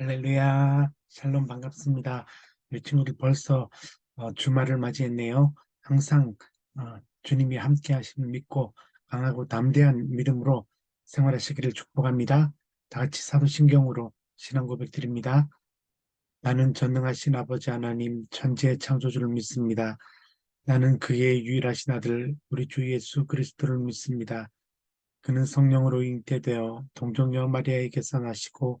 할렐루야, 샬롬 반갑습니다. 우리 친구들 벌써 어, 주말을 맞이했네요. 항상 어, 주님이 함께 하심을 믿고 강하고 담대한 믿음으로 생활하시기를 축복합니다. 다 같이 사도신경으로 신앙 고백 드립니다. 나는 전능하신 아버지 하나님 천지의 창조주를 믿습니다. 나는 그의 유일하신 아들 우리 주 예수 그리스도를 믿습니다. 그는 성령으로 잉태되어 동정녀 마리아에게서 나시고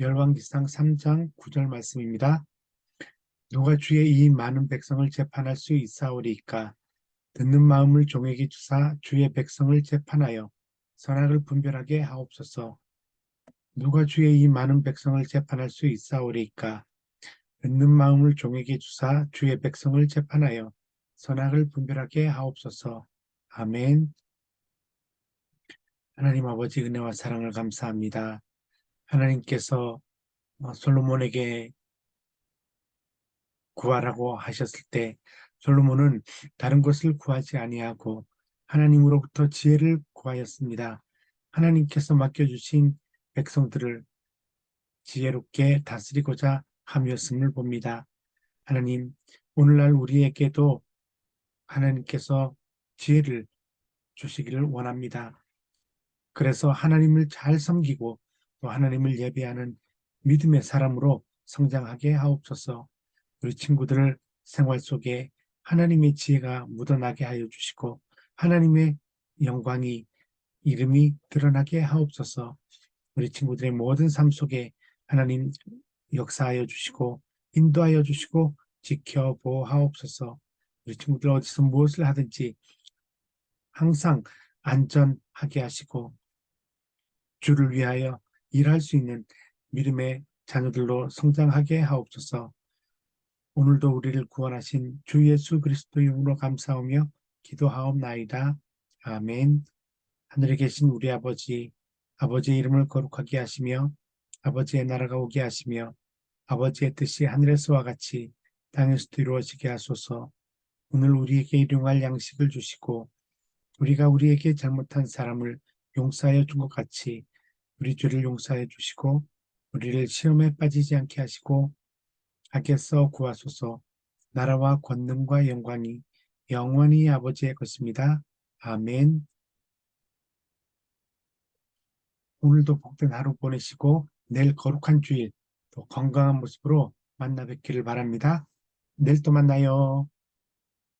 열왕기상 3장 9절 말씀입니다. 누가 주의 이 많은 백성을 재판할 수 있사오리이까 듣는 마음을 종에게 주사 주의 백성을 재판하여 선악을 분별하게 하옵소서. 누가 주의 이 많은 백성을 재판할 수 있사오리이까 듣는 마음을 종에게 주사 주의 백성을 재판하여 선악을 분별하게 하옵소서. 아멘. 하나님 아버지 은혜와 사랑을 감사합니다. 하나님께서 어, 솔로몬에게 구하라고 하셨을 때 솔로몬은 다른 것을 구하지 아니하고 하나님으로부터 지혜를 구하였습니다. 하나님께서 맡겨주신 백성들을 지혜롭게 다스리고자 함이었음을 봅니다. 하나님, 오늘날 우리에게도 하나님께서 지혜를 주시기를 원합니다. 그래서 하나님을 잘 섬기고 또 하나님을 예배하는 믿음의 사람으로 성장하게 하옵소서. 우리 친구들을 생활 속에 하나님의 지혜가 묻어나게 하여 주시고 하나님의 영광이 이름이 드러나게 하옵소서. 우리 친구들의 모든 삶 속에 하나님 역사하여 주시고 인도하여 주시고 지켜 보하옵소서. 우리 친구들 어디서 무엇을 하든지 항상 안전하게 하시고 주를 위하여 일할 수 있는 믿음의 자녀들로 성장하게 하옵소서. 오늘도 우리를 구원하신 주 예수 그리스도 이름으로 감사하며 기도하옵나이다. 아멘. 하늘에 계신 우리 아버지, 아버지의 이름을 거룩하게 하시며 아버지의 나라가 오게 하시며 아버지의 뜻이 하늘에서와 같이 땅에서도 이루어지게 하소서. 오늘 우리에게 일용할 양식을 주시고 우리가 우리에게 잘못한 사람을 용서하여 준 것 같이 우리 죄를 용서해 주시고 우리를 시험에 빠지지 않게 하시고 악에서 구하소서 나라와 권능과 영광이 영원히 아버지의 것입니다. 아멘 오늘도 복된 하루 보내시고 내일 거룩한 주일 또 건강한 모습으로 만나 뵙기를 바랍니다. 내일 또 만나요.